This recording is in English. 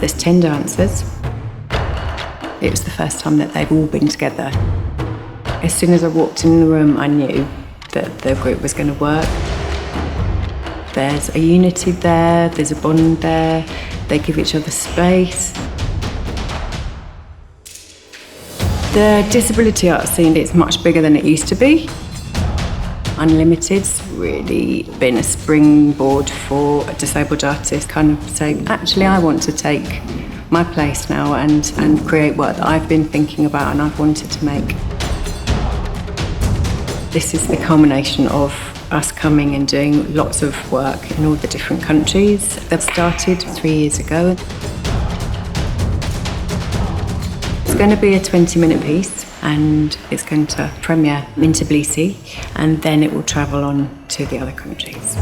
There's 10 dancers. It was the first time that they've all been together. As soon as I walked in the room, I knew that the group was going to work. There's a unity there, there's a bond there, they give each other space. The disability art scene is much bigger than it used to be. Unlimited's really been a springboard for a disabled artist kind of saying, actually, I want to take my place now and, and create work that I've been thinking about and I've wanted to make. This is the culmination of us coming and doing lots of work in all the different countries. They've started three years ago. It's going to be a 20 minute piece and it's going to premiere in Tbilisi and then it will travel on to the other countries.